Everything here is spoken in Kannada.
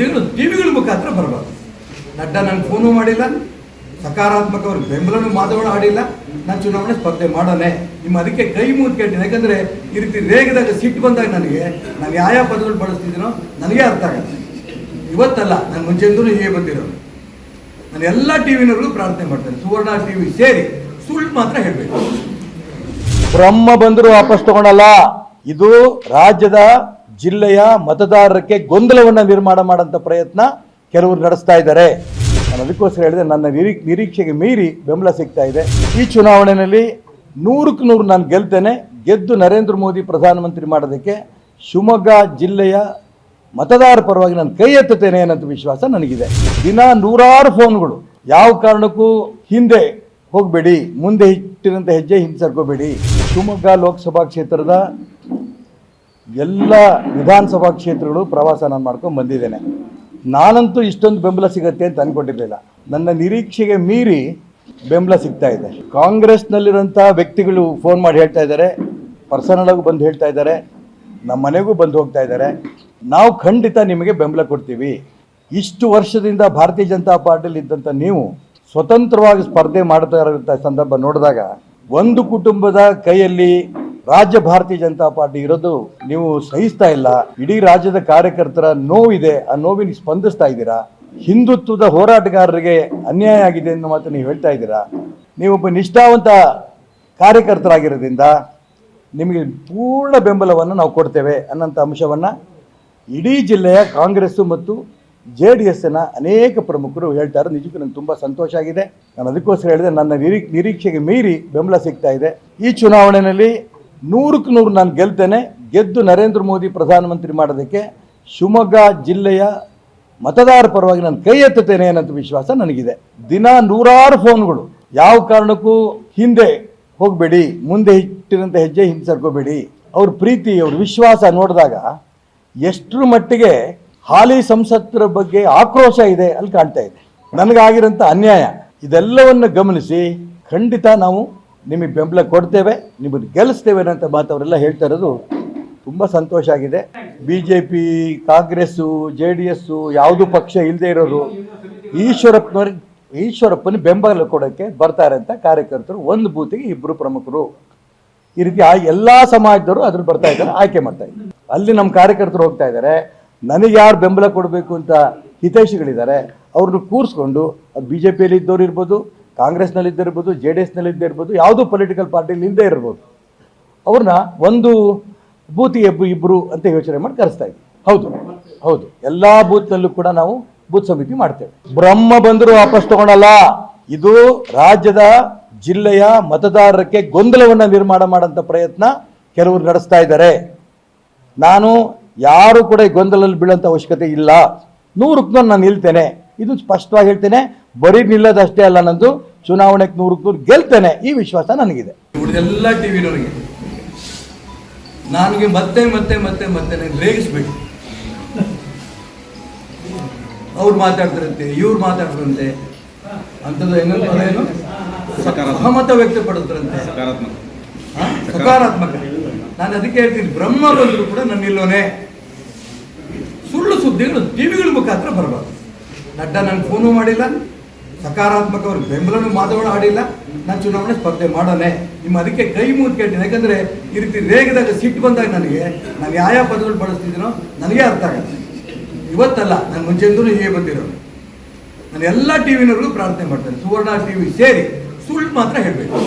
ಸುದ್ದಿಗಳು ಟಿವಿಗಳ ಮುಖಾಂತರ ಬರಬಾರ್ದು. ನಡ್ಡಾ ನಾನು ಫೋನು ಮಾಡಿಲ್ಲ ಸಕಾರಾತ್ಮಕ ಅವ್ರಿಗೆ ಬೆಂಬಲನೂ ಮಾತುಗಳು ಆಡಿಲ್ಲ ನಾನು ಚುನಾವಣೆ ಸ್ಪರ್ಧೆ ಮಾಡೋಣ ನಿಮ್ಮ ಅದಕ್ಕೆ ಕೈ ಮುಗಿದು ಕೇಳ್ತೀನಿ. ಯಾಕಂದರೆ ಈ ರೀತಿ ರೇಗದಾಗ ಸಿಟ್ಟು ಬಂದಾಗ ನನಗೆ, ನಾನು ಯಾವ ಯಾವ ಪದಗಳು ಬಳಸ್ತಿದ್ದೀನೋ ನನಗೆ ಅರ್ಥ ಆಗುತ್ತೆ. ಇವತ್ತಲ್ಲ, ನಾನು ಮುಂಚೆಯಿಂದಲೂ ಹೀಗೆ ಬಂದಿರೋದು. ನಾನು ಎಲ್ಲ ಟಿ ವಿನವ್ರಿಗೂ ಪ್ರಾರ್ಥನೆ ಮಾಡ್ತೇನೆ. ಸುವರ್ಣ ಟಿ ವಿ ಸೇರಿ ಸುಳ್ಳು ಮಾತ್ರ ಹೇಳಬೇಕು. ಬ್ರಹ್ಮ ಬಂದರೂ ವಾಪಸ್ ತಗೊಂಡಲ್ಲ. ಇದು ರಾಜ್ಯದ ಜಿಲ್ಲೆಯ ಮತದಾರರಿಗೆ ಗೊಂದಲವನ್ನು ನಿರ್ಮಾಣ ಮಾಡುವಂಥ ಪ್ರಯತ್ನ ಕೆಲವರು ನಡೆಸ್ತಾ ಇದ್ದಾರೆ. ನಾನು ಅದಕ್ಕೋಸ್ಕರ ಹೇಳಿದೆ, ನನ್ನ ನಿರೀ, ನಿರೀಕ್ಷೆಗೆ ಮೀರಿ ಬೆಂಬಲ ಸಿಗ್ತಾ ಇದೆ. ಈ ಚುನಾವಣೆಯಲ್ಲಿ ನೂರಕ್ಕೆ ನೂರು ನಾನು ಗೆಲ್ತೇನೆ. ಗೆದ್ದು ನರೇಂದ್ರ ಮೋದಿ ಪ್ರಧಾನಮಂತ್ರಿ ಮಾಡೋದಕ್ಕೆ ಶಿವಮೊಗ್ಗ ಜಿಲ್ಲೆಯ ಮತದಾರ ಪರವಾಗಿ ನಾನು ಕೈ ಎತ್ತುತ್ತೇನೆ ಅನ್ನೋಂಥ ವಿಶ್ವಾಸ ನನಗಿದೆ. ದಿನ ನೂರಾರು ಫೋನ್ಗಳು. ಯಾವ ಕಾರಣಕ್ಕೂ ಹಿಂದೆ ಹೋಗಬೇಡಿ. ಮುಂದೆ ಇಟ್ಟಿರಂಥ ಹೆಜ್ಜೆ ಹಿಂದೆ ಸರ್ಕೋಬೇಡಿ. ಶಿವಮೊಗ್ಗ ಲೋಕಸಭಾ ಕ್ಷೇತ್ರದ ಎಲ್ಲ ವಿಧಾನಸಭಾ ಕ್ಷೇತ್ರಗಳು ಪ್ರವಾಸ ನಾನು ಮಾಡ್ಕೊಂಡು ಬಂದಿದ್ದೇನೆ. ನಾನಂತೂ ಇಷ್ಟೊಂದು ಬೆಂಬಲ ಸಿಗತ್ತೆ ಅಂತ ಅಂದ್ಕೊಂಡಿರಲಿಲ್ಲ ನನ್ನ ನಿರೀಕ್ಷೆಗೆ ಮೀರಿ ಬೆಂಬಲ ಸಿಗ್ತಾ ಇದೆ. ಕಾಂಗ್ರೆಸ್ನಲ್ಲಿರೋಂಥ ವ್ಯಕ್ತಿಗಳು ಫೋನ್ ಮಾಡಿ ಹೇಳ್ತಾ ಇದ್ದಾರೆ. ಪರ್ಸನಲ್ ಆಗೂ ಬಂದು ಹೇಳ್ತಾ ಇದ್ದಾರೆ. ನಮ್ಮ ಮನೆಗೂ ಬಂದು ಹೋಗ್ತಾ ಇದ್ದಾರೆ. ನಾವು ಖಂಡಿತ ನಿಮಗೆ ಬೆಂಬಲ ಕೊಡ್ತೀವಿ. ಇಷ್ಟು ವರ್ಷದಿಂದ ಭಾರತೀಯ ಜನತಾ ಪಾರ್ಟಿಯಲ್ಲಿ ಇದ್ದಂಥ ನೀವು ಸ್ವತಂತ್ರವಾಗಿ ಸ್ಪರ್ಧೆ ಮಾಡ್ತಾ ಇರೋಂಥ ಸಂದರ್ಭ ನೋಡಿದಾಗ ಒಂದು ಕುಟುಂಬದ ಕೈಯಲ್ಲಿ ರಾಜ್ಯ ಭಾರತೀಯ ಜನತಾ ಪಾರ್ಟಿ ಇರೋದು ನೀವು ಸಹಿಸ್ತಾ ಇಲ್ಲ. ಇಡೀ ರಾಜ್ಯದ ಕಾರ್ಯಕರ್ತರ ನೋವಿದೆ. ಆ ನೋವಿನ ಸ್ಪಂದಿಸ್ತಾ ಇದ್ದೀರಾ? ಹಿಂದುತ್ವದ ಹೋರಾಟಗಾರರಿಗೆ ಅನ್ಯಾಯ ಆಗಿದೆ ಎಂದು ಮಾತು ನೀವು ಹೇಳ್ತಾ ಇದ್ದೀರಾ? ನೀವೊಬ್ಬ ನಿಷ್ಠಾವಂತ ಕಾರ್ಯಕರ್ತರಾಗಿರೋದ್ರಿಂದ ನಿಮಗೆ ಪೂರ್ಣ ಬೆಂಬಲವನ್ನು ನಾವು ಕೊಡ್ತೇವೆ ಅನ್ನೋಂಥ ಅಂಶವನ್ನು ಇಡೀ ಜಿಲ್ಲೆಯ ಕಾಂಗ್ರೆಸ್ಸು ಮತ್ತು ಜೆ ಡಿ ಎಸ್ನ ಅನೇಕ ಪ್ರಮುಖರು ಹೇಳ್ತಾರೆ ನಿಜಕ್ಕೂ ನನಗೆ ತುಂಬ ಸಂತೋಷ ಆಗಿದೆ. ನಾನು ಅದಕ್ಕೋಸ್ಕರ ಹೇಳಿದೆ, ನನ್ನ ನಿರೀ, ನಿರೀಕ್ಷೆಗೆ ಮೀರಿ ಬೆಂಬಲ ಸಿಗ್ತಾ ಇದೆ. ಈ ಚುನಾವಣೆಯಲ್ಲಿ ನೂರಕ್ಕೆ ನೂರು ನಾನು ಗೆಲ್ತೇನೆ. ಗೆದ್ದು ನರೇಂದ್ರ ಮೋದಿ ಪ್ರಧಾನಮಂತ್ರಿ ಮಾಡೋದಕ್ಕೆ ಶಿವಮೊಗ್ಗ ಜಿಲ್ಲೆಯ ಮತದಾರ ಪರವಾಗಿ ನಾನು ಕೈ ಎತ್ತುತ್ತೇನೆ ಅನ್ನೋಂಥ ವಿಶ್ವಾಸ ನನಗಿದೆ. ದಿನ ನೂರಾರು ಫೋನ್ಗಳು. ಯಾವ ಕಾರಣಕ್ಕೂ ಹಿಂದೆ ಹೋಗಬೇಡಿ, ಮುಂದೆ ಇಟ್ಟಿರೋಂಥ ಹೆಜ್ಜೆ ಹಿಂದೆ ಸರ್ಕೋಬೇಡಿ. ಅವ್ರ ಪ್ರೀತಿ, ಅವ್ರ ವಿಶ್ವಾಸ ನೋಡಿದಾಗ ಎಷ್ಟರ ಮಟ್ಟಿಗೆ ಹಾಲಿ ಸಂಸತ್ತರ ಬಗ್ಗೆ ಆಕ್ರೋಶ ಇದೆ ಅಲ್ಲಿ ಕಾಣ್ತಾ ಇದೆ. ನನಗಾಗಿರೋಂಥ ಅನ್ಯಾಯ. ಇದೆಲ್ಲವನ್ನು ಗಮನಿಸಿ ಖಂಡಿತ ನಾವು ನಿಮಗೆ ಬೆಂಬಲ ಕೊಡ್ತೇವೆ, ನಿಮ್ಮನ್ನು ಗೆಲ್ಲಿಸ್ತೇವೆ ಅನ್ನೋಂಥ ಮಾತವರೆಲ್ಲ ಹೇಳ್ತಾ ಇರೋದು ತುಂಬ ಸಂತೋಷ ಆಗಿದೆ. B J P Congress J D S ಯಾವುದು ಪಕ್ಷ ಇಲ್ಲದೆ ಇರೋರು ಈಶ್ವರಪ್ಪನವ್ರಿಗೆ ಈಶ್ವರಪ್ಪನ ಬೆಂಬಲ ಕೊಡೋಕ್ಕೆ ಬರ್ತಾರೆ ಅಂತ ಕಾರ್ಯಕರ್ತರು, ಒಂದು ಬೂತಿಗೆ ಇಬ್ಬರು ಪ್ರಮುಖರು. ಈ ರೀತಿ ಆ ಎಲ್ಲ ಸಮಾಜದವರು ಅದ್ರ ಬರ್ತಾ ಇದ್ದಾರೆ, ಆಯ್ಕೆ ಮಾಡ್ತಾ ಇದ್ದಾರೆ. ಅಲ್ಲಿ ನಮ್ಮ ಕಾರ್ಯಕರ್ತರು ಹೋಗ್ತಾ ಇದ್ದಾರೆ. ನನಗೆ ಯಾರು ಬೆಂಬಲ ಕೊಡಬೇಕು ಅಂತ ಹಿತೈಷಿಗಳಿದ್ದಾರೆ, ಅವ್ರನ್ನ ಕೂರಿಸ್ಕೊಂಡು ಅದು ಬಿ ಜೆ ಪಿಯಲ್ಲಿ ಇದ್ದವ್ರು ಇರ್ಬೋದು ಕಾಂಗ್ರೆಸ್ನಲ್ಲಿ ಇದ್ದಿರ್ಬೋದು ಜೆ ಡಿ ಎಸ್ನಲ್ಲಿ ಇದ್ದಿರ್ಬೋದು ಯಾವುದೋ ಪೊಲಿಟಿಕಲ್ ಪಾರ್ಟಿಲಿ ಇಲ್ಲದೆ ಇರ್ಬೋದು. ಅವ್ರನ್ನ ಒಂದು ಬೂತಿ ಎಬ್ಬು ಇಬ್ಬರು ಅಂತ ಯೋಚನೆ ಮಾಡಿ ಕರೆಸ್ತಾ ಇದ್ವಿ. ಹೌದು ಹೌದು. ಎಲ್ಲ ಬೂತ್ನಲ್ಲೂ ಕೂಡ ನಾವು ಬೂತ್ ಸಮಿತಿ ಮಾಡ್ತೇವೆ. ಬ್ರಹ್ಮ ಬಂದರೂ ವಾಪಸ್ ತಗೊಳಲ್ಲ. ಇದು ರಾಜ್ಯದ ಜಿಲ್ಲೆಯ ಮತದಾರರಕ್ಕೆ ಗೊಂದಲವನ್ನು ನಿರ್ಮಾಣ ಮಾಡೋಂಥ ಪ್ರಯತ್ನ ಕೆಲವರು ನಡೆಸ್ತಾ ಇದ್ದಾರೆ. ನಾನು ಯಾರು ಕೂಡ ಈ ಗೊಂದಲಲ್ಲಿ ಬೀಳೋಂಥ ಅವಶ್ಯಕತೆ ಇಲ್ಲ. ನೂರಕ್ಕೆ ನೂರು ನಾನು ನಿಲ್ತೇನೆ. ಇದು ಸ್ಪಷ್ಟವಾಗಿ ಹೇಳ್ತೇನೆ. ಬರೀ ನಿಲ್ಲೋದಷ್ಟೇ ಅಲ್ಲ ನಂದು. ಚುನಾವಣೆಗೆ ನೂರಕ್ಕೆ ನೂರು ಗೆಲ್ತೇನೆ ಈ ವಿಶ್ವಾಸ ನನಗಿದೆ. ಉಳಿದೆಲ್ಲ ಟಿ ವಿನವರಿಗೆ ನನಗೆ ಮತ್ತೆ ಮತ್ತೆ ಮತ್ತೆ ಮತ್ತೆ ನನಗೆ ರೇಗಿಸ್ಬೇಕು. ಅವ್ರು ಮಾತಾಡ್ತಾರಂತೆ ಇವ್ರು ಮಾತಾಡ್ತಾರಂತೆ. ಅಂಥದ್ದು ಏನು? ಸಹಮತ ವ್ಯಕ್ತಪಡುತ್ತಂತೆ ಸಕಾರಾತ್ಮಕ? ಸಕಾರಾತ್ಮಕ. ನಾನು ಅದಕ್ಕೆ ಹೇಳ್ತೀನಿ ಬ್ರಹ್ಮ ಬಂದರೂ ಕೂಡ ನನ್ನ ನಿಲ್ಲೋನೆ ಸುಳ್ಳು ಸುದ್ದಿಗಳು ಟಿವಿಗಳ ಮುಖಾಂತರ ಬರಬಾರ್ದು. ನಡ್ಡ ನನಗೆ ಫೋನು ಮಾಡಿಲ್ಲ. ಸಕಾರಾತ್ಮಕ ಬೆಂಬಲನೂ ಮಾತುಗಳು ಆಡಿಲ್ಲ ನಾನು ಚುನಾವಣೆ ಸ್ಪರ್ಧೆ ಮಾಡೋಣ ನಿಮ್ಮ ಅದಕ್ಕೆ ಕೈ ಮುಗಿದು ಕೇಳ್ತೀನಿ. ಯಾಕಂದರೆ ಈ ರೀತಿ ರೇಗದಾಗ ಸಿಟ್ಟು ಬಂದಾಗ ನನಗೆ, ನಾನು ಯಾವ ಯಾವ ಪದಗಳು ಬಳಸ್ತಿದ್ದೀನೋ ನನಗೆ ಅರ್ಥ ಆಗುತ್ತೆ ಇವತ್ತಲ್ಲ, ನಾನು ಮುಂಚೆಂದೂ ಹೀಗೆ ಬಂದಿರೋದು. ನಾನು ಎಲ್ಲ ಟಿ ವಿನವ್ರಿಗೂ ಪ್ರಾರ್ಥನೆ ಮಾಡ್ತೇನೆ. ಸುವರ್ಣ ಟಿ ವಿ ಸೇರಿ ಸುಳ್ಳು ಮಾತ್ರ ಹೇಳಬೇಕು.